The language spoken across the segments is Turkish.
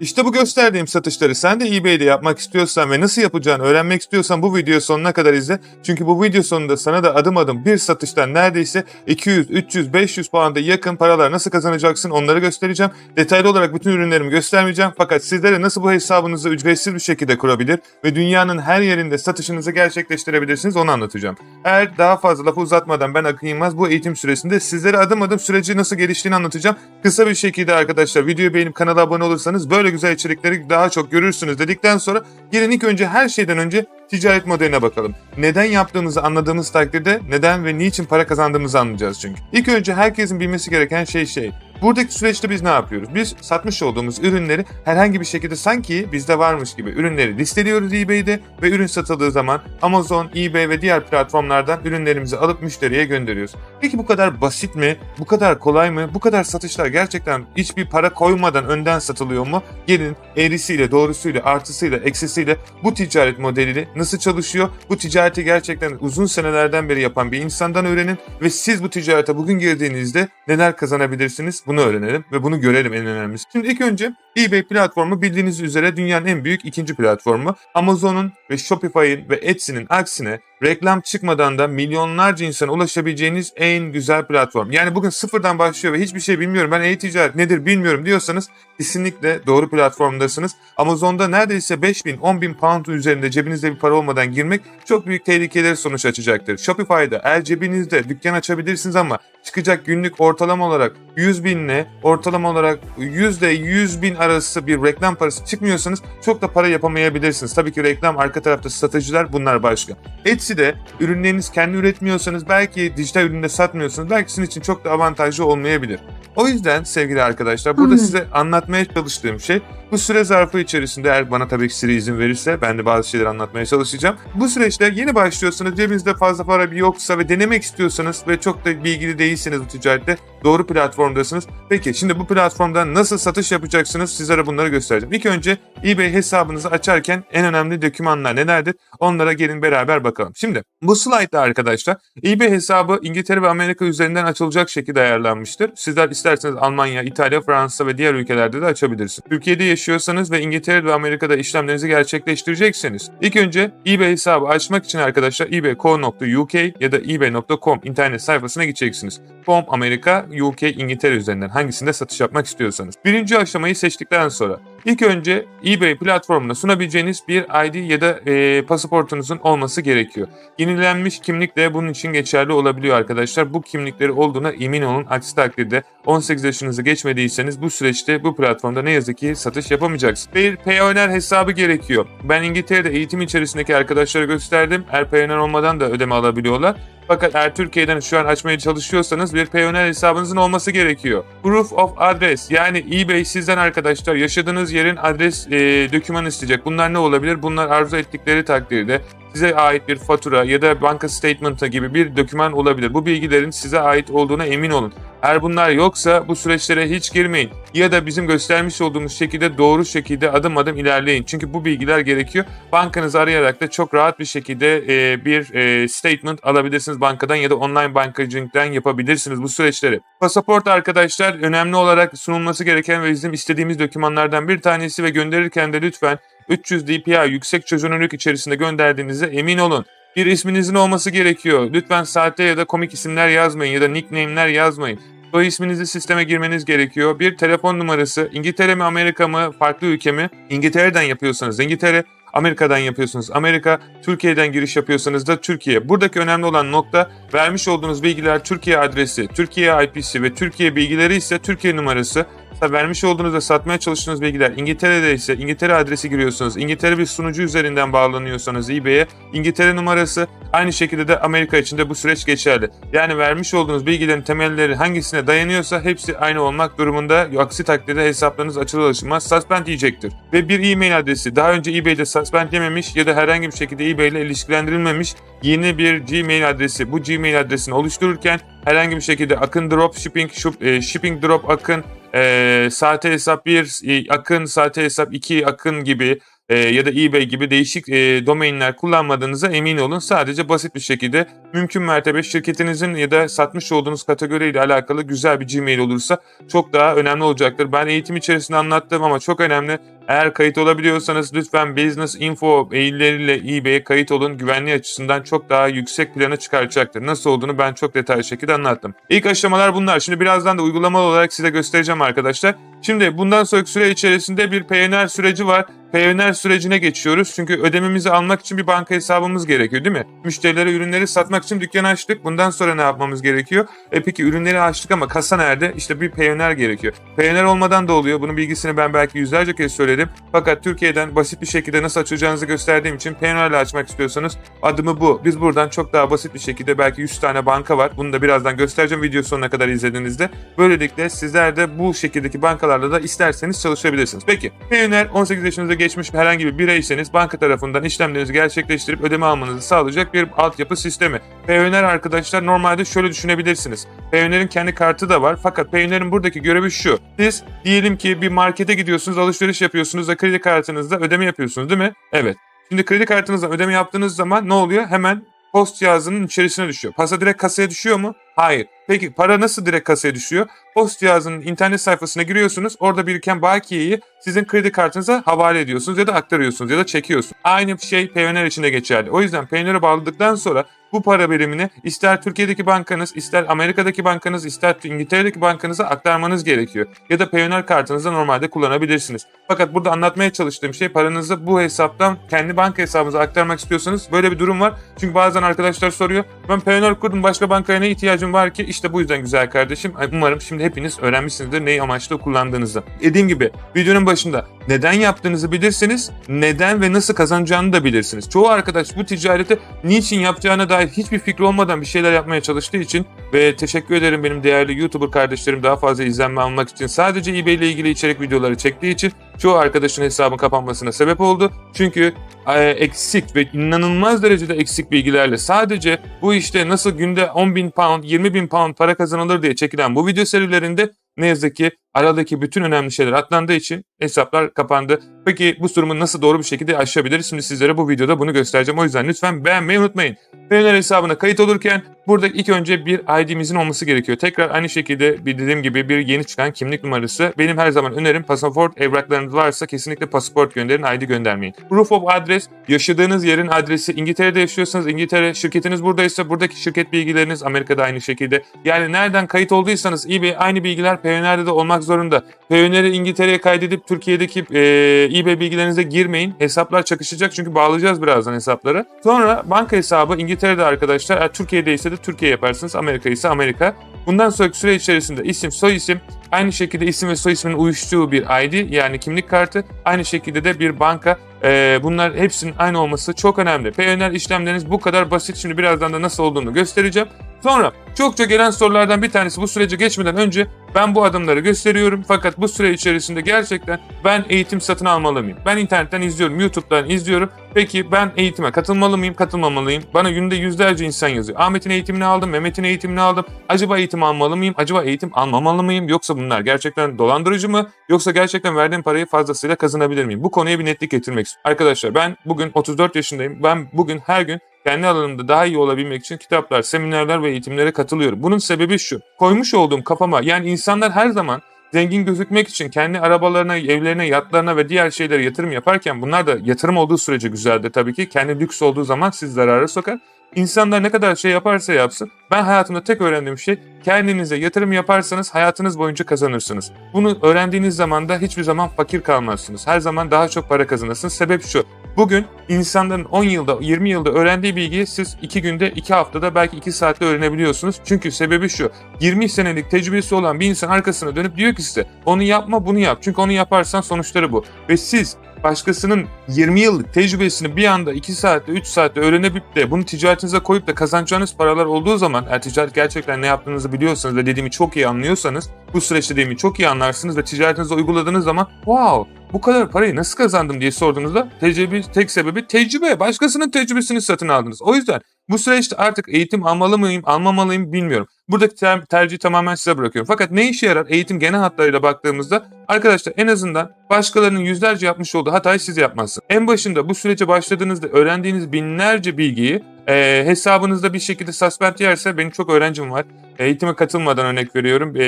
İşte bu gösterdiğim satışları sen de eBay'de yapmak istiyorsan ve nasıl yapacağını öğrenmek istiyorsan bu videoyu sonuna kadar izle. Çünkü bu video sonunda sana da adım adım bir satıştan neredeyse 200, 300, 500 puanda yakın paralar nasıl kazanacaksın onları göstereceğim. Detaylı olarak bütün ürünlerimi göstermeyeceğim. Fakat sizlere nasıl bu hesabınızı ücretsiz bir şekilde kurabilir ve dünyanın her yerinde satışınızı gerçekleştirebilirsiniz onu anlatacağım. Eğer daha fazla lafı uzatmadan ben Akın Yılmaz bu eğitim süresinde sizlere adım adım süreci nasıl geliştiğini anlatacağım. Kısa bir şekilde arkadaşlar videoyu beğenip kanala abone olursanız böyle güzel içerikleri daha çok görürsünüz dedikten sonra gelin ilk önce her şeyden önce ticaret modeline bakalım. Neden yaptığımızı anladığımız takdirde neden ve niçin para kazandığımızı anlayacağız çünkü. İlk önce herkesin bilmesi gereken şey şey. Buradaki süreçte biz ne yapıyoruz? Biz satmış olduğumuz ürünleri herhangi bir şekilde sanki bizde varmış gibi ürünleri listeliyoruz eBay'de ve ürün satıldığı zaman Amazon, eBay ve diğer platformlardan ürünlerimizi alıp müşteriye gönderiyoruz. Peki bu kadar basit mi? Bu kadar kolay mı? Bu kadar satışlar gerçekten hiçbir para koymadan önden satılıyor mu? Gelin eğrisiyle, doğrusuyla, artısıyla, eksisiyle bu ticaret modeli nasıl çalışıyor? Bu ticareti gerçekten uzun senelerden beri yapan bir insandan öğrenin ve siz bu ticarete bugün girdiğinizde neler kazanabilirsiniz? Bunu öğrenelim ve bunu görelim en önemlisi. Şimdi ilk önce eBay platformu bildiğiniz üzere dünyanın en büyük ikinci platformu. Amazon'un ve Shopify'in ve Etsy'nin aksine reklam çıkmadan da milyonlarca insana ulaşabileceğiniz en güzel platform. Yani bugün sıfırdan başlıyor ve hiçbir şey bilmiyorum ben e-ticaret nedir bilmiyorum diyorsanız kesinlikle doğru platformdasınız. Amazon'da neredeyse 5000 10.000 pound üzerinde cebinizde bir para olmadan girmek çok büyük tehlikelere sonuç açacaktır. Shopify'da eğer cebinizde dükkan açabilirsiniz ama çıkacak günlük ortalama olarak 100 binle ortalama olarak yüzde 100 bin arası bir reklam parası çıkmıyorsanız çok da para yapamayabilirsiniz. Tabii ki reklam arka tarafta satıcılar bunlar başka. Etsy'de ürünleriniz kendi üretmiyorsanız belki dijital üründe satmıyorsanız belki sizin için çok da avantajlı olmayabilir. O yüzden sevgili arkadaşlar burada size anlatmaya çalıştığım şey bu süre zarfı içerisinde eğer bana tabii ki Siri izin verirse ben de bazı şeyler anlatmaya çalışacağım. Bu süreçte yeni başlıyorsanız cebinizde fazla para bir yoksa ve denemek istiyorsanız ve çok da bilgili değilseniz bu ticarette doğru platformdasınız. Peki şimdi bu platformdan nasıl satış yapacaksınız sizlere bunları göstereceğim. İlk önce eBay hesabınızı açarken en önemli dokümanlar nelerdir? Onlara gelin beraber bakalım. Şimdi bu slaytta arkadaşlar eBay hesabı İngiltere ve Amerika üzerinden açılacak şekilde ayarlanmıştır. Sizler isterseniz Almanya, İtalya, Fransa ve diğer ülkelerde de açabilirsiniz. Türkiye'de yaşıyorsanız ve İngiltere ve Amerika'da işlemlerinizi gerçekleştirecekseniz ilk önce eBay hesabı açmak için arkadaşlar ebay.co.uk ya da ebay.com internet sayfasına gideceksiniz. Com Amerika, UK, İngiltere üzerinden hangisinde satış yapmak istiyorsanız. Birinci aşamayı seçtikten sonra ilk önce eBay platformuna sunabileceğiniz bir ID ya da e, pasaportunuzun olması gerekiyor. Yenilenmiş kimlik de bunun için geçerli olabiliyor arkadaşlar. Bu kimlikleri olduğuna emin olun. Aksi takdirde 18 yaşınızı geçmediyseniz bu süreçte bu platformda ne yazık ki satış yapamayacaksınız. Bir Payoneer hesabı gerekiyor. Ben İngiltere'de eğitim içerisindeki arkadaşlara gösterdim. Eğer Payoneer olmadan da ödeme alabiliyorlar. Fakat eğer Türkiye'den şu an açmaya çalışıyorsanız bir Payoneer hesabınızın olması gerekiyor. Proof of Address yani eBay sizden arkadaşlar yaşadığınız yerin adres e, dokümanı isteyecek. Bunlar ne olabilir? Bunlar arzu ettikleri takdirde size ait bir fatura ya da banka statement'ı gibi bir doküman olabilir. Bu bilgilerin size ait olduğuna emin olun. Eğer bunlar yoksa bu süreçlere hiç girmeyin. Ya da bizim göstermiş olduğumuz şekilde doğru şekilde adım adım ilerleyin. Çünkü bu bilgiler gerekiyor. Bankanızı arayarak da çok rahat bir şekilde e, bir e, statement alabilirsiniz bankadan ya da online bankacılıktan yapabilirsiniz bu süreçleri. Pasaport arkadaşlar önemli olarak sunulması gereken ve bizim istediğimiz dokümanlardan bir tanesi ve gönderirken de lütfen 300 DPI yüksek çözünürlük içerisinde gönderdiğinize emin olun. Bir isminizin olması gerekiyor. Lütfen sahte ya da komik isimler yazmayın ya da nickname'ler yazmayın. O isminizi sisteme girmeniz gerekiyor. Bir telefon numarası, İngiltere mi Amerika mı, farklı ülke mi? İngiltere'den yapıyorsanız İngiltere, Amerika'dan yapıyorsunuz Amerika, Türkiye'den giriş yapıyorsanız da Türkiye. Buradaki önemli olan nokta vermiş olduğunuz bilgiler Türkiye adresi, Türkiye IP'si ve Türkiye bilgileri ise Türkiye numarası. Vermiş olduğunuz ve satmaya çalıştığınız bilgiler İngiltere'de ise İngiltere adresi giriyorsunuz. İngiltere bir sunucu üzerinden bağlanıyorsanız eBay'e İngiltere numarası aynı şekilde de Amerika için de bu süreç geçerli. Yani vermiş olduğunuz bilgilerin temelleri hangisine dayanıyorsa hepsi aynı olmak durumunda. Aksi takdirde hesaplarınız açılır açılmaz suspend diyecektir. Ve bir e-mail adresi daha önce eBay'de suspend yememiş ya da herhangi bir şekilde eBay ile ilişkilendirilmemiş yeni bir Gmail adresi. Bu Gmail adresini oluştururken herhangi bir şekilde Akın Drop Shipping, e, Shipping Drop Akın e, sahte hesap 1, e, akın, sahte hesap 2, akın gibi e, ya da eBay gibi değişik e, domainler kullanmadığınıza emin olun. Sadece basit bir şekilde mümkün mertebe şirketinizin ya da satmış olduğunuz kategoriyle alakalı güzel bir Gmail olursa çok daha önemli olacaktır. Ben eğitim içerisinde anlattım ama çok önemli. Eğer kayıt olabiliyorsanız lütfen Business Info mailleriyle eBay'e kayıt olun. Güvenliği açısından çok daha yüksek plana çıkaracaktır. Nasıl olduğunu ben çok detaylı şekilde anlattım. İlk aşamalar bunlar. Şimdi birazdan da uygulamalı olarak size göstereceğim arkadaşlar. Şimdi bundan sonraki süre içerisinde bir PNR süreci var. PNR sürecine geçiyoruz. Çünkü ödememizi almak için bir banka hesabımız gerekiyor değil mi? Müşterilere ürünleri satmak için dükkan açtık. Bundan sonra ne yapmamız gerekiyor? E peki ürünleri açtık ama kasa nerede? İşte bir PNR gerekiyor. PNR olmadan da oluyor. Bunun bilgisini ben belki yüzlerce kez söyledim. Fakat Türkiye'den basit bir şekilde nasıl açacağınızı gösterdiğim için PNR ile açmak istiyorsanız adımı bu. Biz buradan çok daha basit bir şekilde belki 100 tane banka var. Bunu da birazdan göstereceğim video sonuna kadar izlediğinizde. Böylelikle sizler de bu şekildeki bankalarla da isterseniz çalışabilirsiniz. Peki PNR 18 yaşınıza geçmiş herhangi bir bireyseniz banka tarafından işlemlerinizi gerçekleştirip ödeme almanızı sağlayacak bir altyapı sistemi. Payoneer arkadaşlar normalde şöyle düşünebilirsiniz. Payoneer'in kendi kartı da var fakat Payoneer'in buradaki görevi şu. Siz diyelim ki bir markete gidiyorsunuz, alışveriş yapıyorsunuz da kredi kartınızda ödeme yapıyorsunuz değil mi? Evet. Şimdi kredi kartınızla ödeme yaptığınız zaman ne oluyor? Hemen post cihazının içerisine düşüyor. Pasa direkt kasaya düşüyor mu? Hayır. Peki para nasıl direkt kasaya düşüyor? Post cihazının internet sayfasına giriyorsunuz. Orada biriken bakiyeyi sizin kredi kartınıza havale ediyorsunuz ya da aktarıyorsunuz ya da çekiyorsunuz. Aynı şey Payoneer için de geçerli. O yüzden Payoneer'e bağladıktan sonra bu para birimini ister Türkiye'deki bankanız, ister Amerika'daki bankanız, ister İngiltere'deki bankanıza aktarmanız gerekiyor. Ya da Payoneer kartınızda normalde kullanabilirsiniz. Fakat burada anlatmaya çalıştığım şey paranızı bu hesaptan kendi banka hesabınıza aktarmak istiyorsanız böyle bir durum var. Çünkü bazen arkadaşlar soruyor. Ben Payoneer kurdum başka bankaya ne ihtiyacım var ki? İşte bu yüzden güzel kardeşim. Umarım şimdi hepiniz öğrenmişsinizdir neyi amaçla kullandığınızı. Dediğim gibi videonun başında neden yaptığınızı bilirsiniz, neden ve nasıl kazanacağını da bilirsiniz. Çoğu arkadaş bu ticareti niçin yapacağına dair hiçbir fikri olmadan bir şeyler yapmaya çalıştığı için ve teşekkür ederim benim değerli YouTuber kardeşlerim daha fazla izlenme almak için sadece eBay ile ilgili içerik videoları çektiği için çoğu arkadaşın hesabın kapanmasına sebep oldu. Çünkü e, eksik ve inanılmaz derecede eksik bilgilerle sadece bu işte nasıl günde 10 bin pound, 20 bin pound para kazanılır diye çekilen bu video serilerinde ne yazık ki aradaki bütün önemli şeyler atlandığı için hesaplar kapandı. Peki bu durumu nasıl doğru bir şekilde aşabiliriz? Şimdi sizlere bu videoda bunu göstereceğim. O yüzden lütfen beğenmeyi unutmayın. Payoneer hesabına kayıt olurken burada ilk önce bir ID'mizin olması gerekiyor. Tekrar aynı şekilde bir dediğim gibi bir yeni çıkan kimlik numarası. Benim her zaman önerim pasaport evraklarınız varsa kesinlikle pasaport gönderin, ID göndermeyin. Proof of address, yaşadığınız yerin adresi. İngiltere'de yaşıyorsanız İngiltere, şirketiniz buradaysa buradaki şirket bilgileriniz Amerika'da aynı şekilde. Yani nereden kayıt olduysanız eBay aynı bilgiler Payoneer'de de olmak zorunda. Payoneer'i İngiltere'ye kaydedip Türkiye'deki e, eBay bilgilerinize girmeyin. Hesaplar çakışacak çünkü bağlayacağız birazdan hesapları. Sonra banka hesabı İngiltere'de arkadaşlar. Eğer Türkiye'de ise de Türkiye yaparsınız. Amerika ise Amerika. Bundan sonraki süre içerisinde isim, soy isim, aynı şekilde isim ve soy ismin uyuştuğu bir ID yani kimlik kartı, aynı şekilde de bir banka. Ee, bunlar hepsinin aynı olması çok önemli. Payoneer işlemleriniz bu kadar basit. Şimdi birazdan da nasıl olduğunu göstereceğim. Sonra çokça gelen sorulardan bir tanesi bu sürece geçmeden önce ben bu adımları gösteriyorum fakat bu süre içerisinde gerçekten ben eğitim satın almalı mıyım? Ben internetten izliyorum, YouTube'dan izliyorum. Peki ben eğitime katılmalı mıyım, katılmamalıyım? Bana günde yüzlerce insan yazıyor. Ahmet'in eğitimini aldım, Mehmet'in eğitimini aldım. Acaba eğitim almalı mıyım? Acaba eğitim almamalı mıyım? Yoksa bunlar gerçekten dolandırıcı mı? Yoksa gerçekten verdiğim parayı fazlasıyla kazanabilir miyim? Bu konuya bir netlik getirmek istiyorum. Arkadaşlar ben bugün 34 yaşındayım. Ben bugün her gün kendi alanımda daha iyi olabilmek için kitaplar, seminerler ve eğitimlere katılıyorum. Bunun sebebi şu. Koymuş olduğum kafama yani insanlar her zaman zengin gözükmek için kendi arabalarına, evlerine, yatlarına ve diğer şeylere yatırım yaparken bunlar da yatırım olduğu sürece güzeldir tabii ki. Kendi lüks olduğu zaman siz zarara sokar. İnsanlar ne kadar şey yaparsa yapsın ben hayatımda tek öğrendiğim şey kendinize yatırım yaparsanız hayatınız boyunca kazanırsınız. Bunu öğrendiğiniz zaman da hiçbir zaman fakir kalmazsınız. Her zaman daha çok para kazanırsınız. Sebep şu. Bugün insanların 10 yılda, 20 yılda öğrendiği bilgiyi siz 2 günde, 2 haftada, belki 2 saatte öğrenebiliyorsunuz. Çünkü sebebi şu. 20 senelik tecrübesi olan bir insan arkasına dönüp diyor ki size onu yapma bunu yap. Çünkü onu yaparsan sonuçları bu. Ve siz başkasının 20 yıllık tecrübesini bir anda 2 saatte 3 saatte öğrenebilip de bunu ticaretinize koyup da kazanacağınız paralar olduğu zaman eğer ticaret gerçekten ne yaptığınızı biliyorsanız ve dediğimi çok iyi anlıyorsanız bu süreçte dediğimi çok iyi anlarsınız ve ticaretinize uyguladığınız zaman wow bu kadar parayı nasıl kazandım diye sorduğunuzda tecrübe, tek sebebi tecrübe. Başkasının tecrübesini satın aldınız. O yüzden bu süreçte artık eğitim almalı mıyım, almamalıyım bilmiyorum. Buradaki ter- tercihi tamamen size bırakıyorum. Fakat ne işe yarar eğitim genel hatlarıyla baktığımızda arkadaşlar en azından başkalarının yüzlerce yapmış olduğu hatayı siz yapmazsınız. En başında bu sürece başladığınızda öğrendiğiniz binlerce bilgiyi e, hesabınızda bir şekilde suspend yerse benim çok öğrencim var. Eğitime katılmadan örnek veriyorum. E,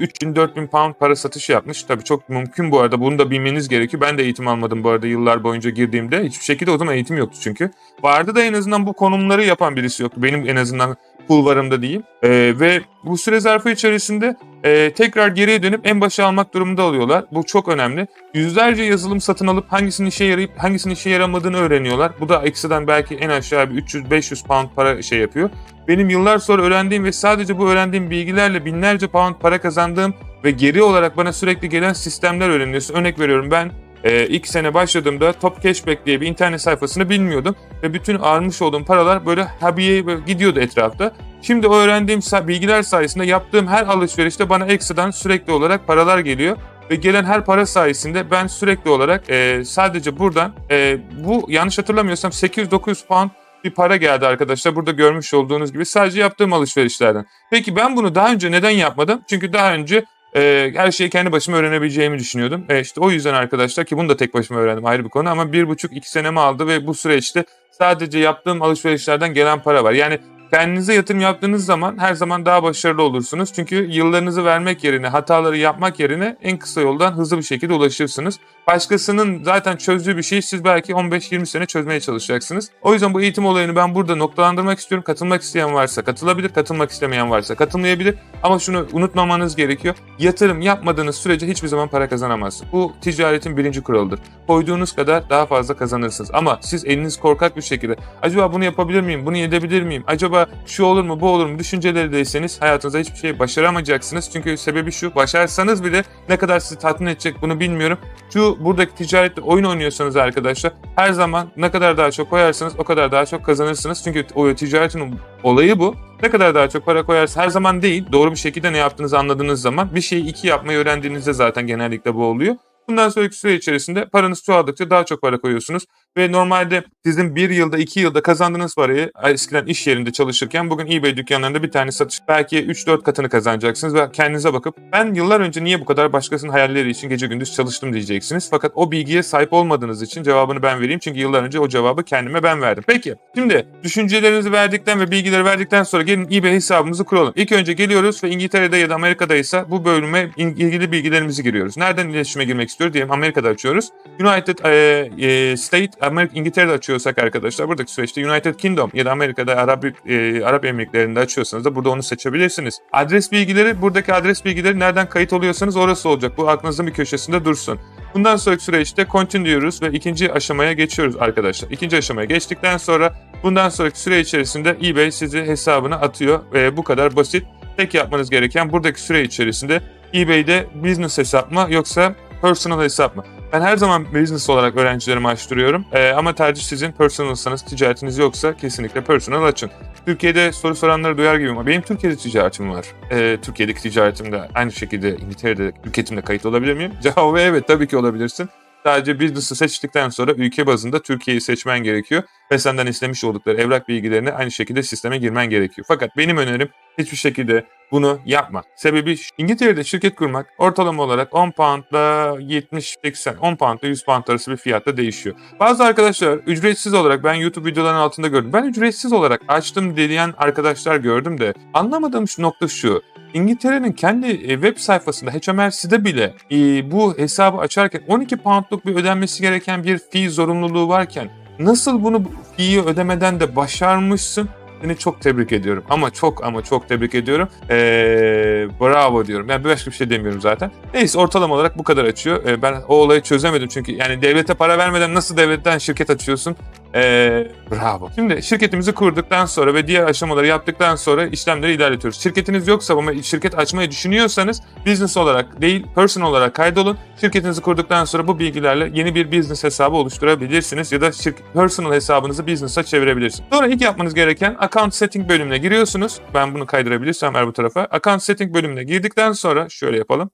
3000-4000 pound para satışı yapmış. Tabii çok mümkün bu arada. Bunu da bilmeniz gerekiyor. Ben de eğitim almadım bu arada yıllar boyunca girdiğimde. Hiçbir şekilde o zaman eğitim yoktu çünkü. Vardı da en azından bu konumları yapan birisi yoktu. Benim en azından kulvarımda diyeyim. E, ve bu süre zarfı içerisinde e, tekrar geriye dönüp en başa almak durumunda oluyorlar. Bu çok önemli. Yüzlerce yazılım satın alıp hangisinin işe yarayıp hangisinin işe yaramadığını öğreniyorlar. Bu da eksiden belki en aşağı bir 300-500 pound para şey yapıyor. Benim yıllar sonra öğrendiğim ve sadece bu öğrendiğim bilgilerle binlerce pound para kazandığım ve geri olarak bana sürekli gelen sistemler öğreniyorsun. Örnek veriyorum ben e, ilk sene başladığımda Top Cashback diye bir internet sayfasını bilmiyordum. Ve bütün almış olduğum paralar böyle habiye gidiyordu etrafta. Şimdi öğrendiğim bilgiler sayesinde yaptığım her alışverişte bana ekstradan sürekli olarak paralar geliyor. Ve gelen her para sayesinde ben sürekli olarak e, sadece buradan e, bu yanlış hatırlamıyorsam 800-900 pound bir para geldi arkadaşlar. Burada görmüş olduğunuz gibi sadece yaptığım alışverişlerden. Peki ben bunu daha önce neden yapmadım? Çünkü daha önce e, her şeyi kendi başıma öğrenebileceğimi düşünüyordum. E, işte o yüzden arkadaşlar ki bunu da tek başıma öğrendim ayrı bir konu ama bir buçuk iki senemi aldı ve bu süreçte sadece yaptığım alışverişlerden gelen para var. Yani kendinize yatırım yaptığınız zaman her zaman daha başarılı olursunuz. Çünkü yıllarınızı vermek yerine, hataları yapmak yerine en kısa yoldan hızlı bir şekilde ulaşırsınız. Başkasının zaten çözdüğü bir şeyi siz belki 15-20 sene çözmeye çalışacaksınız. O yüzden bu eğitim olayını ben burada noktalandırmak istiyorum. Katılmak isteyen varsa katılabilir, katılmak istemeyen varsa katılmayabilir. Ama şunu unutmamanız gerekiyor. Yatırım yapmadığınız sürece hiçbir zaman para kazanamazsınız. Bu ticaretin birinci kuralıdır. Koyduğunuz kadar daha fazla kazanırsınız. Ama siz eliniz korkak bir şekilde acaba bunu yapabilir miyim, bunu edebilir miyim, acaba şu olur mu, bu olur mu düşüncelerideyseniz hayatınızda hiçbir şey başaramayacaksınız. Çünkü sebebi şu, başarsanız bile ne kadar sizi tatmin edecek bunu bilmiyorum. Şu buradaki ticarette oyun oynuyorsanız arkadaşlar her zaman ne kadar daha çok koyarsanız o kadar daha çok kazanırsınız. Çünkü o ticaretin olayı bu. Ne kadar daha çok para koyarsa her zaman değil doğru bir şekilde ne yaptığınızı anladığınız zaman bir şeyi iki yapmayı öğrendiğinizde zaten genellikle bu oluyor. Bundan sonraki süre içerisinde paranız çoğaldıkça daha çok para koyuyorsunuz. Ve normalde sizin bir yılda iki yılda kazandığınız parayı eskiden iş yerinde çalışırken bugün eBay dükkanlarında bir tane satış belki 3-4 katını kazanacaksınız ve kendinize bakıp ben yıllar önce niye bu kadar başkasının hayalleri için gece gündüz çalıştım diyeceksiniz. Fakat o bilgiye sahip olmadığınız için cevabını ben vereyim. Çünkü yıllar önce o cevabı kendime ben verdim. Peki şimdi düşüncelerinizi verdikten ve bilgileri verdikten sonra gelin eBay hesabımızı kuralım. İlk önce geliyoruz ve İngiltere'de ya da Amerika'da ise bu bölüme ilgili bilgilerimizi giriyoruz. Nereden iletişime girmek istiyoruz diyelim Amerika'da açıyoruz. United e, e, State Amerika, İngiltere'de açıyorsak arkadaşlar buradaki süreçte United Kingdom ya da Amerika'da Arap, e, Arap Emirlikleri'nde açıyorsanız da burada onu seçebilirsiniz. Adres bilgileri buradaki adres bilgileri nereden kayıt oluyorsanız orası olacak. Bu aklınızın bir köşesinde dursun. Bundan sonraki süreçte continue diyoruz ve ikinci aşamaya geçiyoruz arkadaşlar. İkinci aşamaya geçtikten sonra bundan sonraki süre içerisinde eBay sizi hesabına atıyor ve bu kadar basit. Tek yapmanız gereken buradaki süre içerisinde eBay'de business hesap mı yoksa personal hesap mı? Ben her zaman business olarak öğrencilerimi açtırıyorum. Ee, ama tercih sizin personalsanız, ticaretiniz yoksa kesinlikle personal açın. Türkiye'de soru soranları duyar gibi ama benim Türkiye'de ticaretim var. Ee, Türkiye'deki ticaretimde aynı şekilde İngiltere'de ülketimde kayıt olabilir miyim? Cevabı evet tabii ki olabilirsin. Sadece business'ı seçtikten sonra ülke bazında Türkiye'yi seçmen gerekiyor ve senden istemiş oldukları evrak bilgilerini aynı şekilde sisteme girmen gerekiyor. Fakat benim önerim hiçbir şekilde bunu yapma. Sebebi İngiltere'de şirket kurmak ortalama olarak 10 poundla 70-80, 10 poundla 100 pound arası bir fiyatta değişiyor. Bazı arkadaşlar ücretsiz olarak ben YouTube videolarının altında gördüm. Ben ücretsiz olarak açtım diyen arkadaşlar gördüm de anlamadığım şu nokta şu. İngiltere'nin kendi e, web sayfasında HMRC'de bile e, bu hesabı açarken 12 poundluk bir ödenmesi gereken bir fee zorunluluğu varken nasıl bunu fee'yi ödemeden de başarmışsın? Seni çok tebrik ediyorum. Ama çok ama çok tebrik ediyorum. Ee, bravo diyorum. Yani başka bir şey demiyorum zaten. Neyse ortalama olarak bu kadar açıyor. Ee, ben o olayı çözemedim çünkü yani devlete para vermeden nasıl devletten şirket açıyorsun? Ee, bravo. Şimdi şirketimizi kurduktan sonra ve diğer aşamaları yaptıktan sonra işlemleri ilerletiyoruz. Şirketiniz yoksa ama şirket açmayı düşünüyorsanız business olarak değil personal olarak kaydolun. Şirketinizi kurduktan sonra bu bilgilerle yeni bir business hesabı oluşturabilirsiniz ya da personal hesabınızı business'a çevirebilirsiniz. Sonra ilk yapmanız gereken account setting bölümüne giriyorsunuz. Ben bunu kaydırabilirsem eğer bu tarafa. Account setting bölümüne girdikten sonra şöyle yapalım.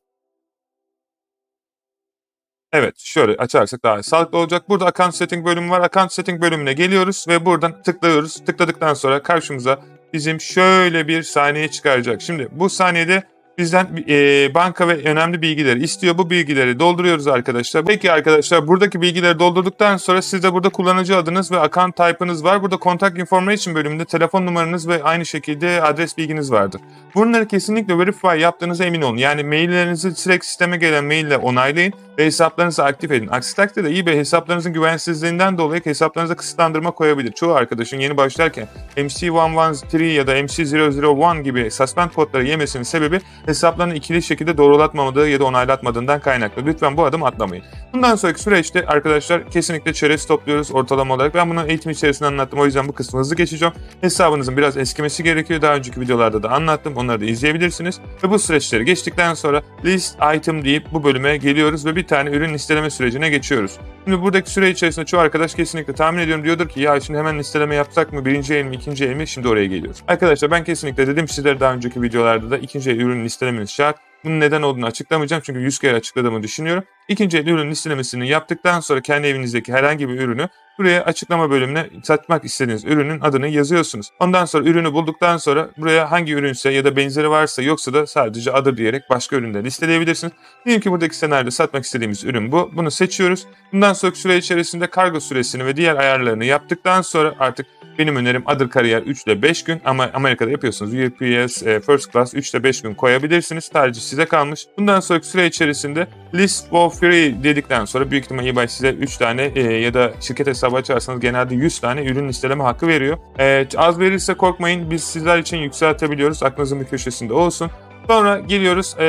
Evet şöyle açarsak daha sağlıklı olacak. Burada account setting bölümü var. Account setting bölümüne geliyoruz ve buradan tıklıyoruz. Tıkladıktan sonra karşımıza bizim şöyle bir saniye çıkaracak. Şimdi bu saniyede bizden e, banka ve önemli bilgileri istiyor. Bu bilgileri dolduruyoruz arkadaşlar. Peki arkadaşlar buradaki bilgileri doldurduktan sonra sizde burada kullanıcı adınız ve account type'ınız var. Burada contact information bölümünde telefon numaranız ve aynı şekilde adres bilginiz vardır. Bunları kesinlikle verify yaptığınıza emin olun. Yani maillerinizi direkt sisteme gelen maille onaylayın ve hesaplarınızı aktif edin. Aksi takdirde eBay hesaplarınızın güvensizliğinden dolayı hesaplarınıza kısıtlandırma koyabilir. Çoğu arkadaşın yeni başlarken MC113 ya da MC001 gibi suspend kodları yemesinin sebebi hesaplarını ikili şekilde doğrulatmamadığı ya da onaylatmadığından kaynaklı. Lütfen bu adım atlamayın. Bundan sonraki süreçte arkadaşlar kesinlikle çerez topluyoruz ortalama olarak. Ben bunu eğitim içerisinde anlattım. O yüzden bu kısmı hızlı geçeceğim. Hesabınızın biraz eskimesi gerekiyor. Daha önceki videolarda da anlattım. Onları da izleyebilirsiniz. Ve bu süreçleri geçtikten sonra list item deyip bu bölüme geliyoruz ve bir tane ürün listeleme sürecine geçiyoruz. Şimdi buradaki süre içerisinde çoğu arkadaş kesinlikle tahmin ediyorum diyordur ki ya şimdi hemen listeleme yapsak mı? Birinci el mi, ikinci el mi? Şimdi oraya geliyoruz. Arkadaşlar ben kesinlikle dedim sizlere daha önceki videolarda da ikinci el ürün listelemeniz şart. Bunun neden olduğunu açıklamayacağım çünkü 100 kere açıkladığımı düşünüyorum. İkinci el ürün listelemesini yaptıktan sonra kendi evinizdeki herhangi bir ürünü buraya açıklama bölümüne satmak istediğiniz ürünün adını yazıyorsunuz. Ondan sonra ürünü bulduktan sonra buraya hangi ürünse ya da benzeri varsa yoksa da sadece adı diyerek başka ürünleri listeleyebilirsiniz. Diyelim ki buradaki senaryoda satmak istediğimiz ürün bu. Bunu seçiyoruz. Bundan sonraki süre içerisinde kargo süresini ve diğer ayarlarını yaptıktan sonra artık benim önerim Adır Kariyer 3 ile 5 gün ama Amerika'da yapıyorsunuz. UPS e, First Class 3 ile 5 gün koyabilirsiniz. Tercih size kalmış. Bundan sonraki süre içerisinde List for Free dedikten sonra büyük ihtimalle eBay size 3 tane e, ya da şirket hesabı açarsanız genelde 100 tane ürün listeleme hakkı veriyor. E, az verirse korkmayın biz sizler için yükseltebiliyoruz. Aklınızın bir köşesinde olsun. Sonra geliyoruz e,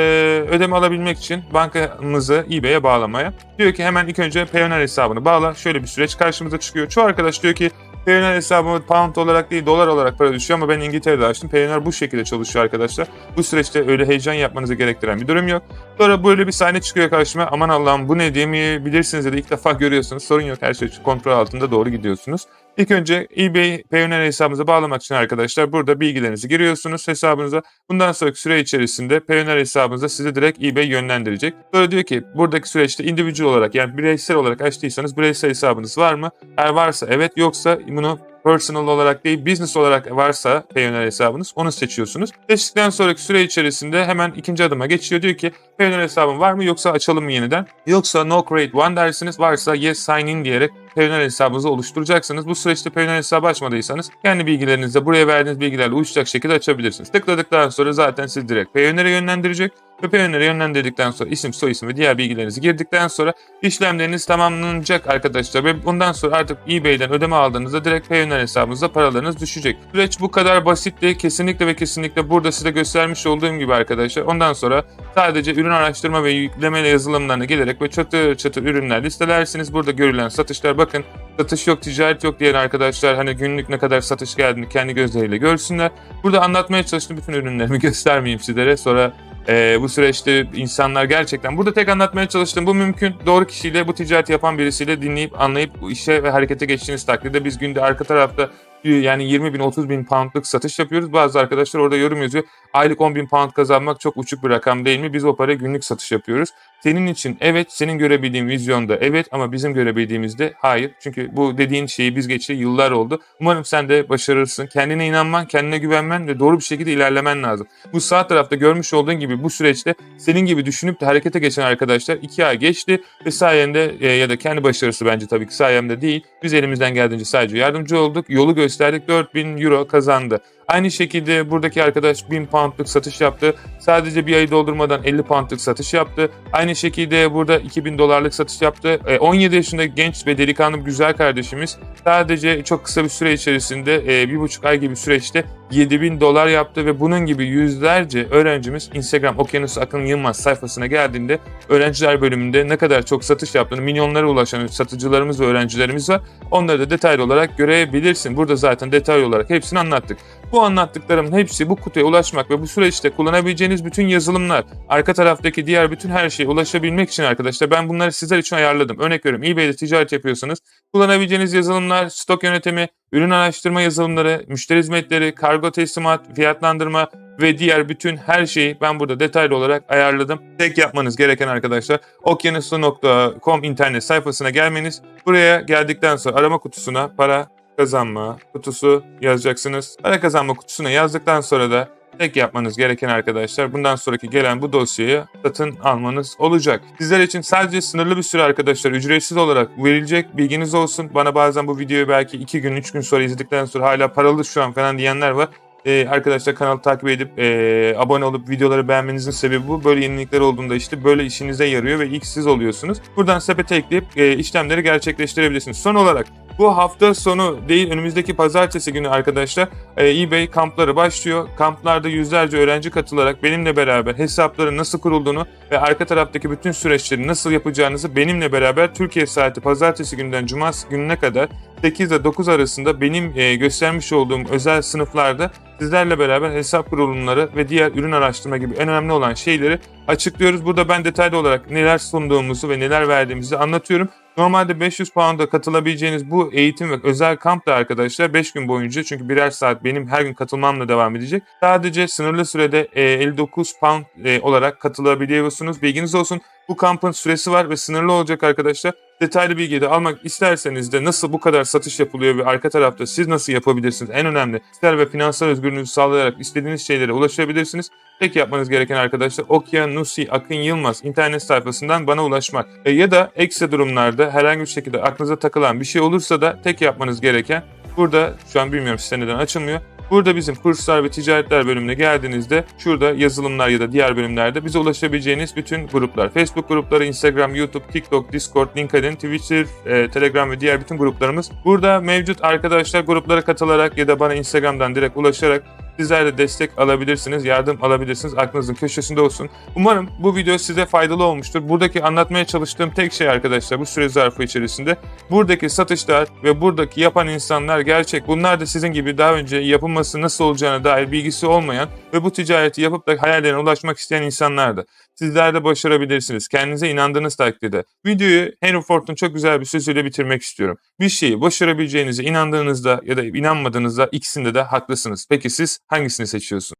ödeme alabilmek için bankamızı eBay'e bağlamaya. Diyor ki hemen ilk önce Payoneer hesabını bağla. Şöyle bir süreç karşımıza çıkıyor. Çoğu arkadaş diyor ki Payoneer hesabıma pound olarak değil dolar olarak para düşüyor ama ben İngiltere'de açtım. Payoneer bu şekilde çalışıyor arkadaşlar. Bu süreçte öyle heyecan yapmanızı gerektiren bir durum yok. Sonra böyle bir sahne çıkıyor karşıma. Aman Allah'ım bu ne diyemeyebilirsiniz ya da ilk defa görüyorsunuz. Sorun yok her şey kontrol altında doğru gidiyorsunuz. İlk önce eBay Payoneer hesabınıza bağlamak için arkadaşlar burada bilgilerinizi giriyorsunuz hesabınıza. Bundan sonraki süre içerisinde Payoneer hesabınıza sizi direkt eBay yönlendirecek. Sonra diyor ki buradaki süreçte individual olarak yani bireysel olarak açtıysanız bireysel hesabınız var mı? Eğer varsa evet yoksa bunu personal olarak değil business olarak varsa Payoneer hesabınız onu seçiyorsunuz. Seçtikten sonraki süre içerisinde hemen ikinci adıma geçiyor. Diyor ki Payoneer hesabım var mı yoksa açalım mı yeniden? Yoksa no create one dersiniz varsa yes sign in diyerek Payoneer hesabınızı oluşturacaksınız. Bu süreçte Payoneer hesabı açmadıysanız kendi bilgilerinizle buraya verdiğiniz bilgilerle uyuşacak şekilde açabilirsiniz. Tıkladıktan sonra zaten siz direkt Payoneer'e yönlendirecek Payoneer'e yönlendirdikten sonra isim, soyisim ve diğer bilgilerinizi girdikten sonra işlemleriniz tamamlanacak arkadaşlar ve bundan sonra artık eBay'den ödeme aldığınızda direkt Payoneer hesabınıza paralarınız düşecek. Süreç bu kadar basitti. Kesinlikle ve kesinlikle burada size göstermiş olduğum gibi arkadaşlar. Ondan sonra sadece ürün araştırma ve yükleme yazılımlarına gelerek ve çatır çatır ürünler listelersiniz. Burada görülen satışlar bakın satış yok, ticaret yok diyen arkadaşlar hani günlük ne kadar satış geldiğini kendi gözleriyle görsünler. Burada anlatmaya çalıştığım bütün ürünlerimi göstermeyeyim sizlere. Sonra e, bu süreçte insanlar gerçekten burada tek anlatmaya çalıştığım bu mümkün. Doğru kişiyle bu ticareti yapan birisiyle dinleyip anlayıp işe ve harekete geçtiğiniz takdirde biz günde arka tarafta yani 20 bin 30 bin poundlık satış yapıyoruz. Bazı arkadaşlar orada yorum yazıyor. Aylık 10 bin pound kazanmak çok uçuk bir rakam değil mi? Biz o parayı günlük satış yapıyoruz. Senin için evet, senin görebildiğin vizyonda evet ama bizim görebildiğimizde hayır. Çünkü bu dediğin şeyi biz geçti yıllar oldu. Umarım sen de başarırsın. Kendine inanman, kendine güvenmen ve doğru bir şekilde ilerlemen lazım. Bu sağ tarafta görmüş olduğun gibi bu süreçte senin gibi düşünüp de harekete geçen arkadaşlar iki ay geçti ve sayende e, ya da kendi başarısı bence tabii ki sayemde değil. Biz elimizden geldiğince sadece yardımcı olduk. Yolu gösterdik 4000 euro kazandı. Aynı şekilde buradaki arkadaş 1000 poundlık satış yaptı. Sadece bir ayı doldurmadan 50 poundlık satış yaptı. Aynı şekilde burada 2000 dolarlık satış yaptı. 17 e, yaşında genç ve delikanlı güzel kardeşimiz sadece çok kısa bir süre içerisinde e, bir buçuk ay gibi süreçte 7000 dolar yaptı ve bunun gibi yüzlerce öğrencimiz Instagram Okyanus Akın Yılmaz sayfasına geldiğinde öğrenciler bölümünde ne kadar çok satış yaptığını milyonlara ulaşan satıcılarımız ve öğrencilerimiz var. Onları da detaylı olarak görebilirsin. Burada zaten detaylı olarak hepsini anlattık. Bu anlattıklarımın hepsi bu kutuya ulaşmak ve bu süreçte kullanabileceğiniz bütün yazılımlar, arka taraftaki diğer bütün her şeye ulaşabilmek için arkadaşlar ben bunları sizler için ayarladım. Örnek veriyorum eBay'de ticaret yapıyorsanız kullanabileceğiniz yazılımlar, stok yönetimi, ürün araştırma yazılımları, müşteri hizmetleri, kargo teslimat, fiyatlandırma ve diğer bütün her şeyi ben burada detaylı olarak ayarladım. Tek yapmanız gereken arkadaşlar okyanusu.com internet sayfasına gelmeniz. Buraya geldikten sonra arama kutusuna para kazanma kutusu yazacaksınız. Para kazanma kutusuna yazdıktan sonra da tek yapmanız gereken arkadaşlar bundan sonraki gelen bu dosyayı satın almanız olacak. Sizler için sadece sınırlı bir süre arkadaşlar ücretsiz olarak verilecek bilginiz olsun. Bana bazen bu videoyu belki 2 gün 3 gün sonra izledikten sonra hala paralı şu an falan diyenler var. Ee, arkadaşlar kanalı takip edip e, abone olup videoları beğenmenizin sebebi bu. Böyle yenilikler olduğunda işte böyle işinize yarıyor ve ilk siz oluyorsunuz. Buradan sepete ekleyip e, işlemleri gerçekleştirebilirsiniz. Son olarak bu hafta sonu değil önümüzdeki pazartesi günü arkadaşlar e, eBay kampları başlıyor. Kamplarda yüzlerce öğrenci katılarak benimle beraber hesapların nasıl kurulduğunu ve arka taraftaki bütün süreçleri nasıl yapacağınızı benimle beraber Türkiye saati pazartesi günden cumartesi gününe kadar 8 ile 9 arasında benim e, göstermiş olduğum özel sınıflarda sizlerle beraber hesap kurulumları ve diğer ürün araştırma gibi en önemli olan şeyleri açıklıyoruz. Burada ben detaylı olarak neler sunduğumuzu ve neler verdiğimizi anlatıyorum. Normalde 500 pound'a katılabileceğiniz bu eğitim ve özel kamp da arkadaşlar 5 gün boyunca çünkü birer saat benim her gün katılmamla devam edecek. Sadece sınırlı sürede e, 59 pound e, olarak katılabiliyorsunuz. Bilginiz olsun. Bu kampın süresi var ve sınırlı olacak arkadaşlar. Detaylı bilgiyi de almak isterseniz de nasıl bu kadar satış yapılıyor ve arka tarafta siz nasıl yapabilirsiniz? En önemli kişisel ve finansal özgürlüğünüzü sağlayarak istediğiniz şeylere ulaşabilirsiniz. Tek yapmanız gereken arkadaşlar Okyanusi Akın Yılmaz internet sayfasından bana ulaşmak. E, ya da ekstra durumlarda herhangi bir şekilde aklınıza takılan bir şey olursa da tek yapmanız gereken burada şu an bilmiyorum size neden açılmıyor. Burada bizim kurslar ve ticaretler bölümüne geldiğinizde şurada yazılımlar ya da diğer bölümlerde bize ulaşabileceğiniz bütün gruplar. Facebook grupları, Instagram, YouTube, TikTok, Discord, LinkedIn, Twitter, e, Telegram ve diğer bütün gruplarımız. Burada mevcut arkadaşlar gruplara katılarak ya da bana Instagram'dan direkt ulaşarak Sizler de destek alabilirsiniz, yardım alabilirsiniz. Aklınızın köşesinde olsun. Umarım bu video size faydalı olmuştur. Buradaki anlatmaya çalıştığım tek şey arkadaşlar bu süre zarfı içerisinde buradaki satışlar ve buradaki yapan insanlar gerçek. Bunlar da sizin gibi daha önce yapılması nasıl olacağına dair bilgisi olmayan ve bu ticareti yapıp da hayallerine ulaşmak isteyen insanlardı. Sizler de başarabilirsiniz. Kendinize inandığınız takdirde. Videoyu Henry Ford'un çok güzel bir sözüyle bitirmek istiyorum. Bir şeyi başarabileceğinize inandığınızda ya da inanmadığınızda ikisinde de haklısınız. Peki siz hangisini seçiyorsunuz?